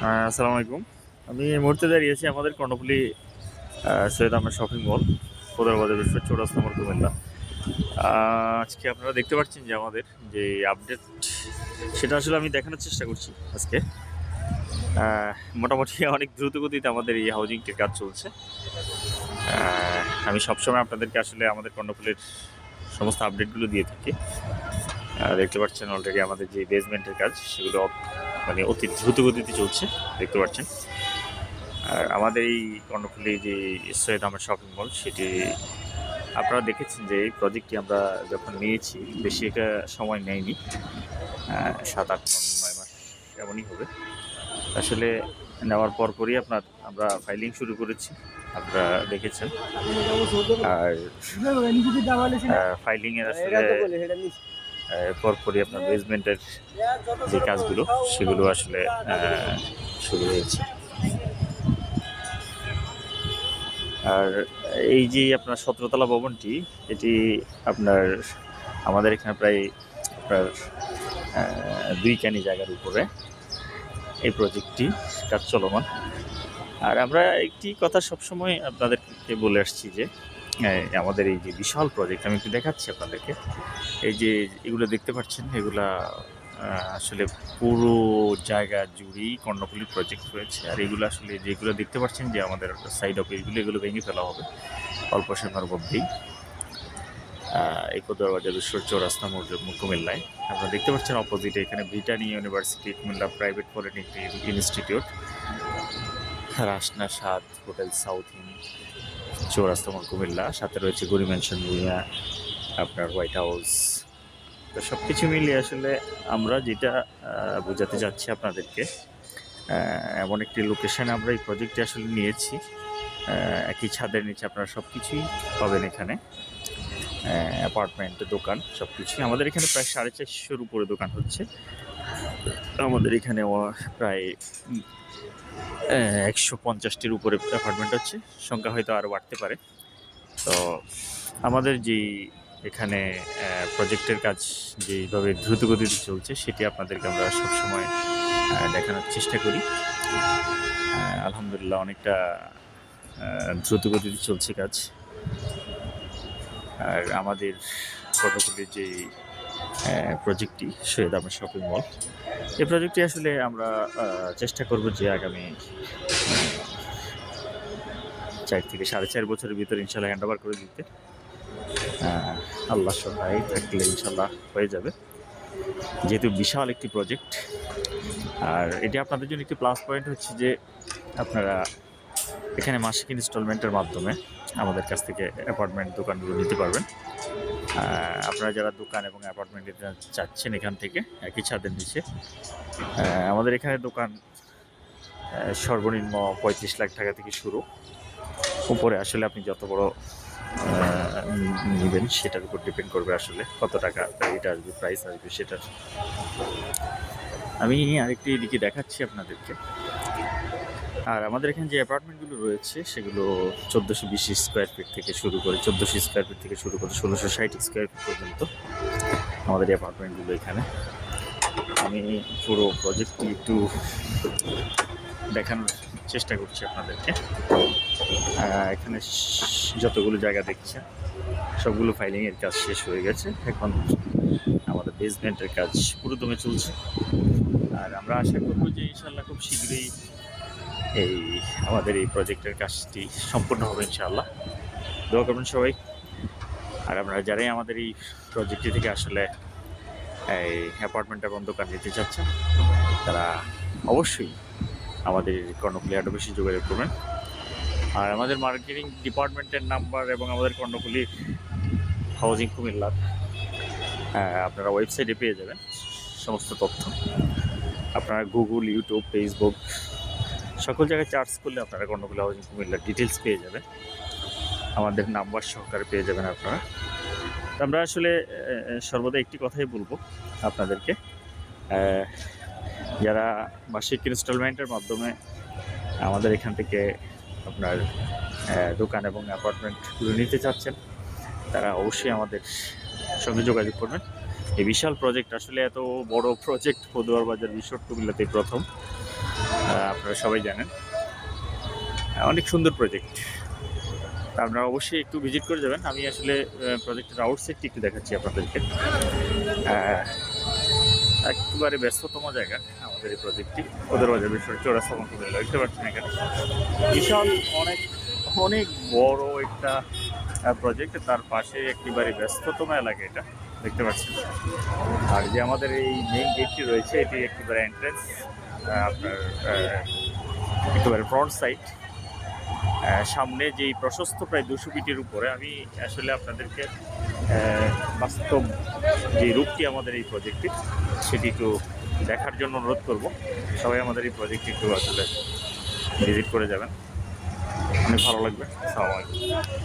আসসালামু আলাইকুম। আমি এই মুহূর্তে দাঁড়িয়ে আছি আমাদের কর্ণফুলি সৈয়দ আহমেদ শপিং মল বাজার বিশ্ব চৌরাস্তা মোড় কুমিল্লা। আজকে আপনারা দেখতে পাচ্ছেন যে আমাদের যে আপডেট সেটা আসলে আমি দেখানোর চেষ্টা করছি আজকে। মোটামুটি অনেক দ্রুত গতিতে আমাদের এই হাউজিংটির কাজ চলছে। আমি সবসময় আপনাদেরকে আসলে আমাদের কর্ণফুলির সমস্ত আপডেটগুলো দিয়ে থাকি। দেখতে পাচ্ছেন অলরেডি আমাদের যে বেসমেন্টের কাজ, সেগুলো মানে অতি দ্রুত গতিতে চলছে, দেখতে পাচ্ছেন। আর আমাদের এই কর্ণফুলি যে সৈয়দ আহমেদ শপিং মল সেটি আপনারা দেখেছেন যে এই প্রজেক্টটি আমরা যখন নিয়েছি, বেশি একটা সময় নেয়নি। সাত, আট, নয় মাস এমনই হবে। আসলে নেওয়ার পরপরই আপনার, আমরা ফাইলিং শুরু করেছি, আপনারা দেখেছেন। আর ফাইলিংয়ের আসলে পরপরই আপনার বেসমেন্টের যে কাজগুলো, সেগুলো আসলে শুরু হয়েছে। আর এই যে আপনার সতেরোতলা ভবনটি, এটি আপনার, আমাদের এখানে প্রায় আপনার দুই ক্যানি জায়গার উপরে এই প্রজেক্টটি কাজ চলমান। আর আমরা একটি কথা সবসময় আপনাদেরকে বলে আসছি যে আমাদের এই যে বিশাল প্রজেক্ট আমি একটু দেখাচ্ছি আপনাদেরকে। এই যে এগুলো দেখতে পাচ্ছেন এগুলা আসলে পুরো জায়গা জুড়েই কর্ণফুলি প্রজেক্ট রয়েছে। আর এগুলো আসলে যেগুলো দেখতে পাচ্ছেন যে আমাদের সাইড অফ এগুলো এগুলো ভেঙে ফেলা হবে অল্প সময়ের মধ্যেই। আহ, এই কোদর বাজার বিশ্ব চৌরাস্তা কুমিল্লায় আপনারা দেখতে পাচ্ছেন অপোজিটে এখানে Britannia University Comilla private polytechnic institute Rasna Saad hotel South Inn চৌরাস্তা মোড় কুমিল্লা, সাথে রয়েছে গরি ম্যানশন ভূমিয়া আপনার হোয়াইট হাউস তো সব কিছু মিলিয়ে আসলে আমরা যেটা বোঝাতে যাচ্ছি আপনাদেরকে এমন একটি লোকেশন আমরা এই প্রজেক্টটি আসলে নিয়েছি। একই ছাদের নিচে আপনারা সব কিছুই পাবেন এখানে। অ্যাপার্টমেন্ট দোকান সব কিছুই আমাদের এখানে প্রায় সাড়ে চারশোর উপরে দোকান হচ্ছে। আমাদের এখানে প্রায় একশো পঞ্চাশটির উপরে অ্যাপার্টমেন্ট হচ্ছে। সংখ্যা হয়তো আরও বাড়তে পারে। তো আমাদের যেই এখানে প্রজেক্টের কাজ যেইভাবে দ্রুত গতিতে চলছে সেটি আপনাদেরকে আমরা সবসময় দেখানোর চেষ্টা করি। আলহামদুলিল্লাহ অনেকটা আহ, দ্রুত গতিতে চলছে কাজ। আর আমাদের কর্ণফুলির যে প্রজেক্টটি সৈয়দ আহমেদ শপিং মল, এই প্রজেক্টটি আসলে আমরা চেষ্টা করব যে আগামী চার থেকে সাড়ে চার বছরের ভিতরে ইনশাল্লাহ হ্যান্ড ওভার করে দিতে। আল্লাহ সহায় থাকলে ইনশাল্লাহ হয়ে যাবে। যেহেতু বিশাল একটি প্রজেক্ট আর এটি আপনাদের জন্য একটি প্লাস পয়েন্ট হচ্ছে যে আপনারা এখানে মাসিক ইনস্টলমেন্টের মাধ্যমে আমাদের কাছ থেকে অ্যাপার্টমেন্ট দোকানগুলো নিতে পারবেন। আপনারা যারা দোকান এবং অ্যাপার্টমেন্ট নিতে চাচ্ছেন এখান থেকে, একই ছাদের নিচে আমাদের এখানে দোকান সর্বনিম্ন পঁয়ত্রিশ লাখ টাকা থেকে শুরু। উপরে আসলে আপনি যত বড় নেবেন সেটার উপর ডিপেন্ড করবে আসলে কত টাকা এটা আসবে প্রাইস আসবে সেটার। আমি আরেকটি এদিকে দেখাচ্ছি আপনাদেরকে। আর আমাদের এখানে যে অ্যাপার্টমেন্টগুলো রয়েছে, সেগুলো চোদ্দোশো বিশ স্কোয়ার ফিট থেকে শুরু করে, চোদ্দোশো স্কোয়ার ফিট থেকে শুরু করে, ষোলোশো ষাট স্কোয়ার ফিট পর্যন্ত আমাদের অ্যাপার্টমেন্টগুলো এখানে। আমি পুরো প্রজেক্টটি একটু দেখানোর চেষ্টা করছি আপনাদেরকে। এখানে যতগুলো জায়গা দেখছেন, সবগুলো ফাইলিংয়ের কাজ শেষ হয়ে গেছে। এখন আমাদের বেসমেন্টের কাজ পুরোদমে চলছে। আর আমরা আশা করব যে ইনশাল্লাহ খুব শীঘ্রই এই আমাদের এই প্রজেক্টের কাজটি সম্পূর্ণ হবে ইনশাআল্লাহ। দোয়া করবেন সবাই। আর আপনারা যারাই আমাদের এই প্রজেক্টটি থেকে আসলে এই অ্যাপার্টমেন্ট এবং দোকান নিতে চাচ্ছেন তারা অবশ্যই আমাদের কর্ণফুলি আট অফিসে যোগাযোগ করবেন। আর আমাদের মার্কেটিং ডিপার্টমেন্টের নাম্বার এবং আমাদের কর্ণফুলি হাউজিং কুমিল্লার আহ, আপনারা ওয়েবসাইটে পেয়ে যাবেন সমস্ত তথ্য। আপনারা গুগল ইউটিউব ফেসবুক সকল জায়গায় চার্জ করলে আপনারা কর্ণফুলি হাউজিং কুমিল্লার ডিটেলস পেয়ে যাবেন। আমাদের নাম্বার সহকারে পেয়ে যাবেন আপনারা। আমরা আসলে সর্বদা একটি কথাই বলব আপনাদেরকে। যারা মাসিক ইনস্টলমেন্টের মাধ্যমে আমাদের এখান থেকে আপনার দোকান এবং অ্যাপার্টমেন্টগুলো নিতে চাচ্ছেন, তারা অবশ্যই আমাদের সঙ্গে যোগাযোগ করবেন। এই বিশাল প্রজেক্ট আসলে এত বড় প্রজেক্ট পদুয়ার বাজার বিশ্ব টুবিলাতে প্রথম। আপনারা সবাই জানেন। অনেক সুন্দর প্রজেক্ট আপনারা অবশ্যই একটু ভিজিট করে যাবেন। আমি আসলে প্রজেক্টের আউটসাইডটি একটু দেখাচ্ছি আপনাদেরকে। একেবারে ব্যস্ততম জায়গা আমাদের এই প্রজেক্টটি ওদের বাজার বিশ্ব চৌরাস্তা মতো দেখতে পাচ্ছেন এখানে। বিশাল, অনেক অনেক বড় একটা প্রজেক্ট তার পাশে একেবারে ব্যস্ততম এলাকা এটা। দেখতে পাচ্ছেন আর যে আমাদের এই মেইন গেটটি রয়েছে, এটি একেবারে এন্ট্রেন্স আপনার একেবারে ফ্রন্ট সাইড সামনে যেই প্রশস্ত প্রায় দুশো ফিটের উপরে, আমি আসলে আপনাদেরকে বাস্তব যে রূপটি আমাদের এই প্রজেক্টের সেটি একটু দেখার জন্য অনুরোধ করব। সবাই আমাদের এই প্রজেক্টটি একটু আসলে ভিজিট করে যাবেন। অনেক ভালো লাগবে। আলাইকুম।